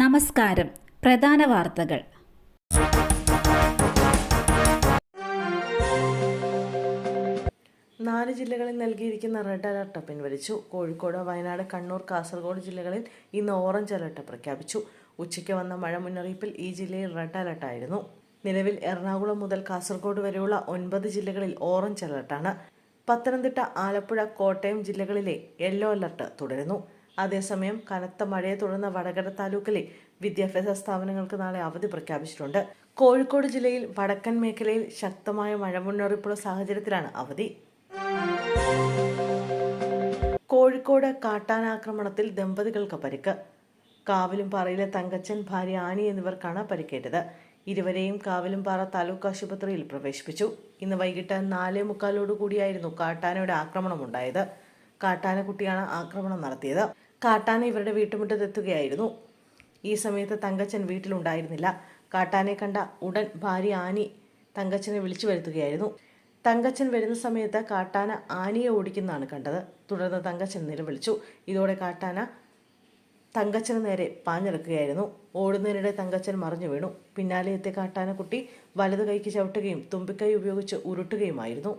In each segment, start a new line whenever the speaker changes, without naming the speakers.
നമസ്കാരം. പ്രധാന വാർത്തകൾ.
നാല് ജില്ലകളിൽ നൽകിയിരിക്കുന്ന റെഡ് അലർട്ട് പിൻവലിച്ചു. കോഴിക്കോട് വയനാട് കണ്ണൂർ കാസർഗോഡ് ജില്ലകളിൽ ഇന്ന് ഓറഞ്ച് അലർട്ട് പ്രഖ്യാപിച്ചു. ഉച്ചയ്ക്ക് വന്ന മഴ മുന്നറിയിപ്പിൽ ഈ ജില്ലയിൽ റെഡ് അലർട്ടായിരുന്നു നിലവിൽ എറണാകുളം മുതൽ കാസർഗോഡ് വരെയുള്ള ഒൻപത് ജില്ലകളിൽ ഓറഞ്ച് അലർട്ടാണ്. പത്തനംതിട്ട ആലപ്പുഴ കോട്ടയം ജില്ലകളിലെ യെല്ലോ അലർട്ട് തുടരുന്നു. അതേസമയം കനത്ത മഴയെ തുടർന്ന് വടകര താലൂക്കിലെ വിദ്യാഭ്യാസ സ്ഥാപനങ്ങൾക്ക് നാളെ അവധി പ്രഖ്യാപിച്ചിട്ടുണ്ട്. കോഴിക്കോട് ജില്ലയിൽ വടക്കൻ മേഖലയിൽ ശക്തമായ മഴ മുന്നറിയിപ്പുള്ള സാഹചര്യത്തിലാണ് അവധി. കോഴിക്കോട് കാട്ടാനാക്രമണത്തിൽ ദമ്പതികൾക്ക് പരിക്ക്. കാവിലുംപാറയിലെ തങ്കച്ചൻ ഭാര്യ ആനി എന്നിവർക്കാണ് പരിക്കേറ്റത്. ഇരുവരെയും കാവിലുംപാറ താലൂക്ക് ആശുപത്രിയിൽ പ്രവേശിപ്പിച്ചു. ഇന്ന് വൈകിട്ട് നാലേ മുക്കാലോടുകൂടിയായിരുന്നു കാട്ടാനയുടെ ആക്രമണമുണ്ടായത് കാട്ടാനക്കുട്ടിയാണ് ആക്രമണം നടത്തിയത്. കാട്ടാന ഇവരുടെ വീട്ടുമുറ്റത്തെത്തുകയായിരുന്നു. ഈ സമയത്ത് തങ്കച്ചൻ വീട്ടിലുണ്ടായിരുന്നില്ല. കാട്ടാനെ കണ്ട ഉടൻ ഭാര്യ ആനി തങ്കച്ചനെ വിളിച്ചു വരുത്തുകയായിരുന്നു. തങ്കച്ചൻ വരുന്ന സമയത്ത് കാട്ടാന ആനിയെ ഓടിക്കുന്നതാണ് കണ്ടത്. തുടർന്ന് തങ്കച്ചൻ നിലവിളിച്ചു. ഇതോടെ കാട്ടാന തങ്കച്ചന് നേരെ പാഞ്ഞെടുക്കുകയായിരുന്നു. ഓടുന്നതിനിടെ തങ്കച്ചൻ മറിഞ്ഞു വീണു. പിന്നാലെ എത്തിയ കാട്ടാനക്കുട്ടി വലതു കൈക്ക് ചവിട്ടുകയും തുമ്പിക്കൈ ഉപയോഗിച്ച് ഉരുട്ടുകയുമായിരുന്നു.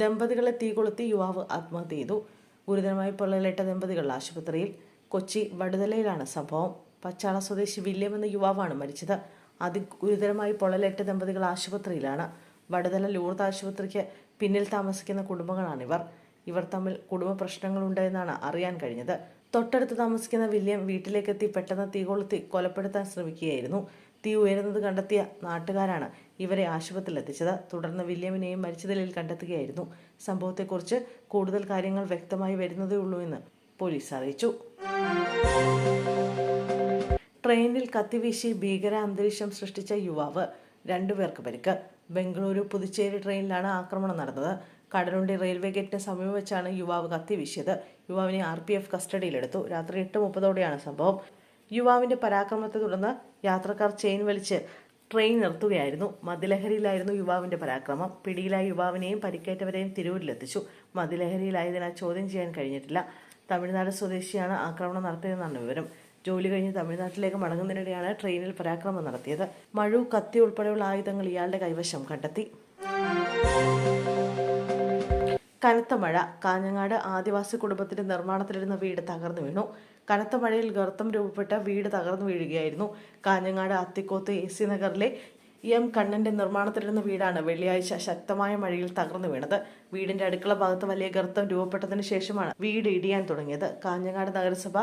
ദമ്പതികളെ തീ കൊളുത്തി യുവാവ് ആത്മഹത്യ ചെയ്തു. ഗുരുതരമായി പൊള്ളലേറ്റ ദമ്പതികൾ ആശുപത്രിയിൽ. കൊച്ചി വടുതലയിലാണ് സംഭവം. പച്ചാള സ്വദേശി വില്യം എന്ന യുവാവാണ് മരിച്ചത്. അതിഗുരുതരമായി പൊള്ളലേറ്റ ദമ്പതികൾ ആശുപത്രിയിലാണ്. വടുതല ലൂർദ് ആശുപത്രിക്ക് പിന്നിൽ താമസിക്കുന്ന കുടുംബങ്ങളാണിവർ ഇവർ. തമ്മിൽ കുടുംബ പ്രശ്നങ്ങളുണ്ട് എന്നാണ് അറിയാൻ കഴിഞ്ഞത്. തൊട്ടടുത്ത് താമസിക്കുന്ന വില്യം വീട്ടിലേക്കെത്തി പെട്ടെന്ന് തീ കൊളുത്തി കൊലപ്പെടുത്താൻ ശ്രമിക്കുകയായിരുന്നു. തീ ഉയരുന്നത് കണ്ടെത്തിയ നാട്ടുകാരാണ് ഇവരെ ആശുപത്രിയിൽ എത്തിച്ചത് തുടർന്ന് വില്യമിനെയും മരിച്ച നിലയിൽ കണ്ടെത്തുകയായിരുന്നു. സംഭവത്തെക്കുറിച്ച് കൂടുതൽ കാര്യങ്ങൾ വ്യക്തമായി വരുന്നതേ ഉള്ളൂ എന്ന് പോലീസ് അറിയിച്ചു. ട്രെയിനിൽ കത്തിവീശി ഭീകര അന്തരീക്ഷം സൃഷ്ടിച്ച യുവാവ് രണ്ടുപേർക്ക് പരിക്ക്. ബംഗളൂരു പുതുച്ചേരി ട്രെയിനിലാണ് ആക്രമണം നടന്നത്. കടലുണ്ടി റെയിൽവേ ഗേറ്റിന് സമീപം വെച്ചാണ് യുവാവ് കത്തിവീശിയത്. യുവാവിനെ ആർ പി എഫ് കസ്റ്റഡിയിലെടുത്തു. രാത്രി എട്ട് മുപ്പതോടെയാണ് സംഭവം. യുവാവിന്റെ പരാക്രമത്തെ തുടർന്ന് യാത്രക്കാർ ചെയിൻ വലിച്ച് ട്രെയിൻ നിർത്തുകയായിരുന്നു. മദ്യലഹരിയിലായിരുന്നു യുവാവിന്റെ പരാക്രമം. പിടിയിലായ യുവാവിനെയും പരിക്കേറ്റവരെയും തിരൂരിലെത്തിച്ചു. മദ്യലഹരിയിലായതിനാൽ ചോദ്യം ചെയ്യാൻ കഴിഞ്ഞിട്ടില്ല. തമിഴ്നാട് സ്വദേശിയാണ് ആക്രമണം നടത്തിയതെന്നാണ് വിവരം. ജോലി കഴിഞ്ഞ് തമിഴ്നാട്ടിലേക്ക് മടങ്ങുന്നതിനിടെയാണ് ട്രെയിനിൽ പരാക്രമം നടത്തിയത്. മഴു കത്തി ഉൾപ്പെടെയുള്ള ആയുധങ്ങൾ ഇയാളുടെ കൈവശം കണ്ടെത്തി. കനത്ത മഴ. കാഞ്ഞങ്ങാട് ആദിവാസി കുടുംബത്തിന്റെ നിർമ്മാണത്തിലിരുന്ന വീട് തകർന്നു വീണു. കനത്ത മഴയിൽ ഗർത്തം രൂപപ്പെട്ട വീട് തകർന്നു വീഴുകയായിരുന്നു. കാഞ്ഞങ്ങാട് അത്തിക്കോത്ത് എ സി നഗറിലെ എം കണ്ണന്റെ നിർമ്മാണത്തിലിരുന്ന വീടാണ് വെള്ളിയാഴ്ച ശക്തമായ മഴയിൽ തകർന്നു വീണത്. വീടിന്റെ അടുക്കള ഭാഗത്ത് വലിയ ഗർത്തം രൂപപ്പെട്ടതിന് ശേഷമാണ് വീട് ഇടിയാൻ തുടങ്ങിയത്. കാഞ്ഞങ്ങാട് നഗരസഭ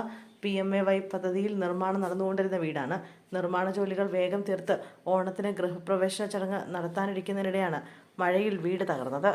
പി എം എ വൈ പദ്ധതിയിൽ നിർമ്മാണം നടന്നുകൊണ്ടിരുന്ന വീടാണ്. നിർമ്മാണ ജോലികൾ വേഗം തീർത്ത് ഓണത്തിന് ഗൃഹപ്രവേശന ചടങ്ങ് നടത്താനിരിക്കുന്നതിനിടെയാണ് മഴയിൽ വീട് തകർന്നത്.